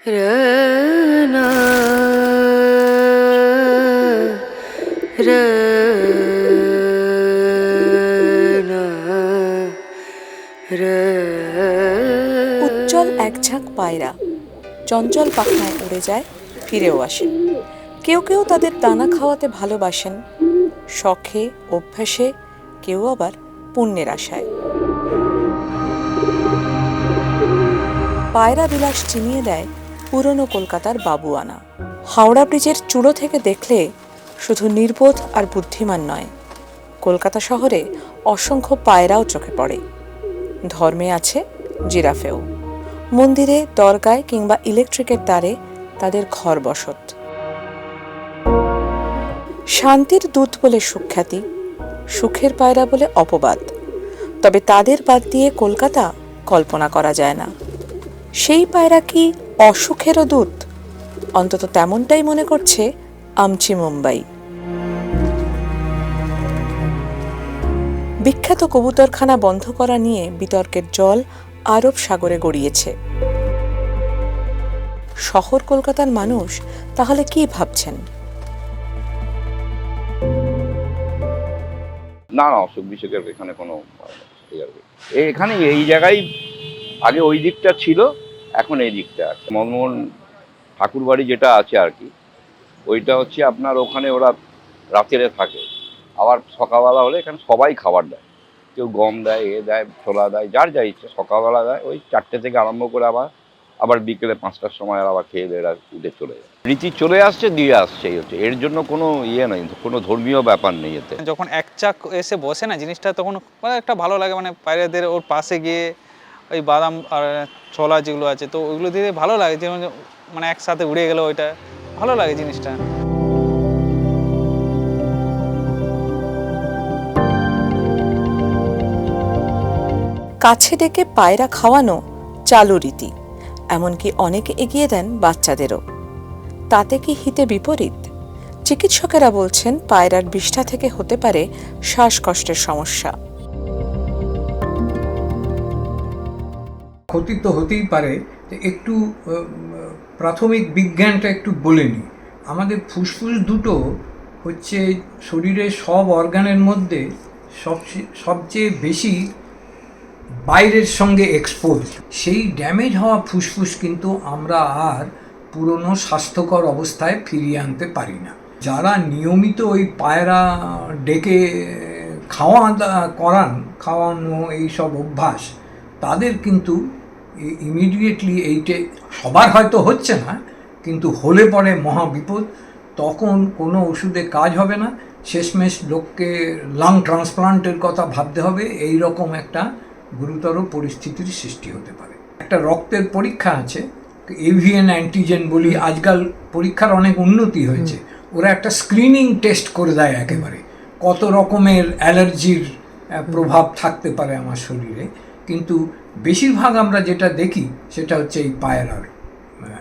উজ্জ্বল এক ঝাঁক পায়রা চঞ্চল পাখনায় উড়ে যায়, ফিরেও আসে। কেউ কেউ তাদের দানা খাওয়াতে ভালোবাসেন, শখে, অভ্যাসে কেউ আবার পুণ্যের আশায়। পায়রা বিলাস চিনিয়ে দেয় পুরনো কলকাতার বাবুয়ানা। হাওড়া ব্রিজের চূড়ো থেকে দেখলে শুধু নির্বোধ আর বুদ্ধিমান নয়, কলকাতা শহরে অসংখ্য পায়রাও চোখে পড়ে। ধর্মে আছে জিরাফেও। মন্দিরে, দরগায় কিংবা ইলেকট্রিকের তারে তাদের ঘর বসত। শান্তির দূত বলে সুখ্যাতি, সুখের পায়রা বলে অপবাদ। তবে তাদের বাদ দিয়ে কলকাতা কল্পনা করা যায় না। সেই পায়রা কি অসুখেরও দূত। অন্তত তেমনটাই মনে করছে আমচি মুম্বাই। বিখ্যাত কবুতরখানা বন্ধ করা নিয়ে বিতর্কের জল আরব সাগরে গড়িয়েছে। শহর কলকাতার মানুষ তাহলে কি ভাবছেন? না না, অসুখ বিসুখের এখানে কোনো এখানে এই জায়গায় আগে ওই দিকটা ছিল এখন এই দিকটা মনমোহন ঠাকুর বাড়ি যেটা আছে আর কি, ওইটা হচ্ছে আপনার ওখানে ওরা রাতেরে থাকে। আবার সকালবেলা হলে এখানে সবাই খাবার দেয়। কেউ গম দেয়, এ দেয়, ছোলা দেয়, যার যা ইচ্ছে সকালবেলা দেয়। ওই চারটে থেকে আরম্ভ করে আবার আবার বিকেলে পাঁচটার সময় আবার খেয়ে দিয়ে এরা উঠে চলে যায়। রীতি চলে আসছে, দিয়ে আসছে, এই হচ্ছে। এর জন্য কোনো ইয়ে নেই, কোনো ধর্মীয় ব্যাপার নেই এতে। যখন এক চাক এসে বসে না, জিনিসটা তখন মানে একটা ভালো লাগে মানে পায়রাদের ওর পাশে গিয়ে ওই বাদাম আর ছোলা যেগুলো আছে, তো ওইগুলো দিয়ে ভালো লাগে, যেমন মানে একসাথে উড়ে গেলো ওইটা ভালো লাগে জিনিসটা। কাছে ডেকে পায়রা খাওয়ানো চালু রীতি, এমনকি অনেকে এগিয়ে দেন বাচ্চাদেরও। তাতে কি হিতে বিপরীত? চিকিৎসকেরা বলছেন, পায়রার বিষ্ঠা থেকে হতে পারে শ্বাসকষ্টের সমস্যা। ক্ষতি তো হতেই পারে তো একটু প্রাথমিক বিজ্ঞানটা একটু বলে নিই। আমাদের ফুসফুস দুটো হচ্ছে শরীরের সব অর্গানের মধ্যে সবচেয়ে সবচেয়ে বেশি বাইরের সঙ্গে এক্সপোজ সেই ড্যামেজ হওয়া ফুসফুস কিন্তু আমরা আর পুরনো স্বাস্থ্যকর অবস্থায় ফিরিয়ে আনতে পারি না। যারা নিয়মিত ওই পায়রা ডেকে খাওয়া করান, খাওয়ানো এই সব অভ্যাস, তাদের কিন্তু ইমিডিয়েটলি এইটে সবার হয়তো হচ্ছে না কিন্তু হলে পরে মহা বিপদ তখন কোনো ওষুধে কাজ হবে না শেষমেশ লোককে লাং ট্রান্সপ্লান্টের কথা ভাবতে হবে এই রকম একটা গুরুতর পরিস্থিতির সৃষ্টি হতে পারে। একটা রক্তের পরীক্ষা আছে এভিএন অ্যান্টিজেন বলি আজকাল পরীক্ষার অনেক উন্নতি হয়েছে ওরা একটা স্ক্রিনিং টেস্ট করে দেয় একেবারে কত রকমের অ্যালার্জির প্রভাব থাকতে পারে আমার শরীরে। কিন্তু বেশিরভাগ আমরা যেটা দেখি, সেটা হচ্ছে এই পায়রার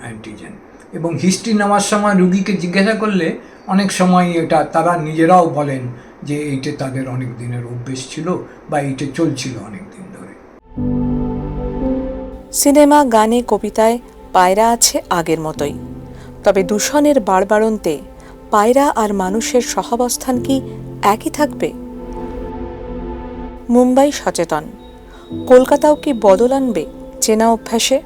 অ্যান্টিজেন এবং হিস্ট্রি নেওয়ার সময় রুগীকে জিজ্ঞাসা করলে অনেক সময় এটা তারা নিজেরাও বলেন যে এইটা তাদের অনেক দিনের অভ্যেস ছিল বা এইটা চলছিল অনেক দিন ধরে। সিনেমা, গানে, কবিতায় পায়রা আছে আগের মতোই। তবে দূষণের বাড়বাড়ন্তে পায়রা আর মানুষের সহাবস্থান কি একই থাকবে? মুম্বাই সচেতন। কলকাতাও কি বদল আনবে? চেনা অভ্যাসে?